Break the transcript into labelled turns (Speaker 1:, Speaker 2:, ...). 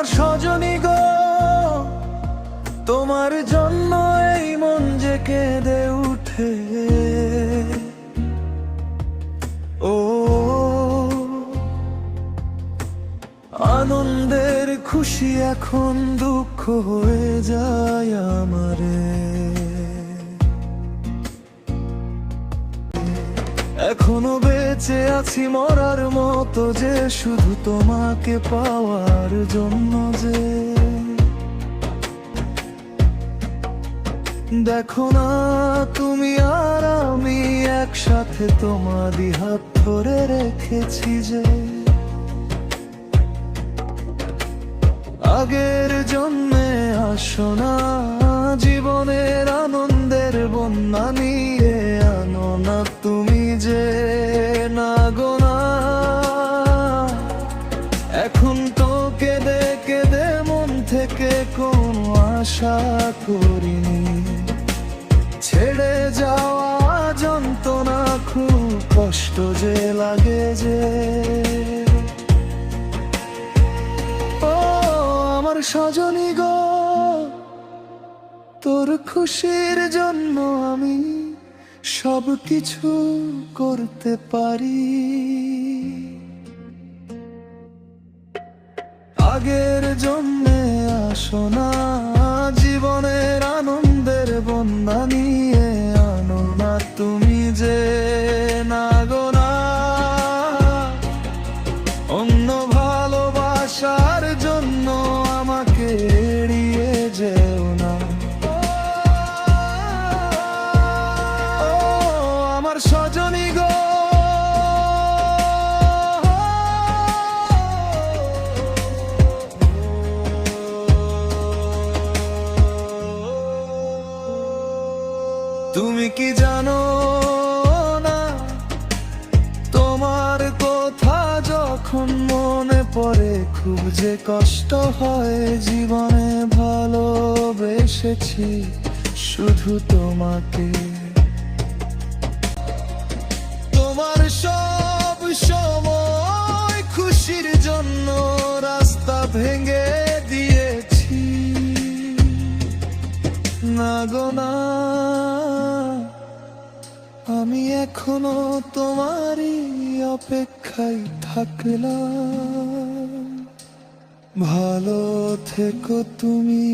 Speaker 1: আমার সজনী গো, তোমার জন্য এই মন যে কেঁদে উঠে। ও, আনন্দের খুশি এখন দুঃখ হয়ে যায় আমারে। এখনও বেঁচে আছি মরার মতো যে শুধু তোমাকে পাওয়ার জন্য যে। দেখো না তুমি আর আমি একসাথে তোমারই হাত ধরে রেখেছি যে। আগের জন্মে আসো না, জীবনের আনন্দের বন্যা নিয়ে। এখন তো কেঁদে কেঁদে মন থেকে কোনো আশা করিনি। ছেড়ে যাওয়া যন্ত্রণা খুব কষ্ট যে লাগে যে। ও আমার সজনী গো, তোর খুশির জন্য আমি সব কিছু করতে পারি। আগের জন্যে আসো না। তুমি কি জানো না? তোমার কথা যখন মনে পড়ে, খুব যে কষ্ট হয় জীবনে ভালোবেসেছি শুধু তোমাকে। তোমার সব সময় খুশির জন্য রাস্তা ভেঙে দিয়েছি। না গো, না। আমি এখনও তোমারই অপেক্ষায় থাকলাম। ভালো থেকো তুমি।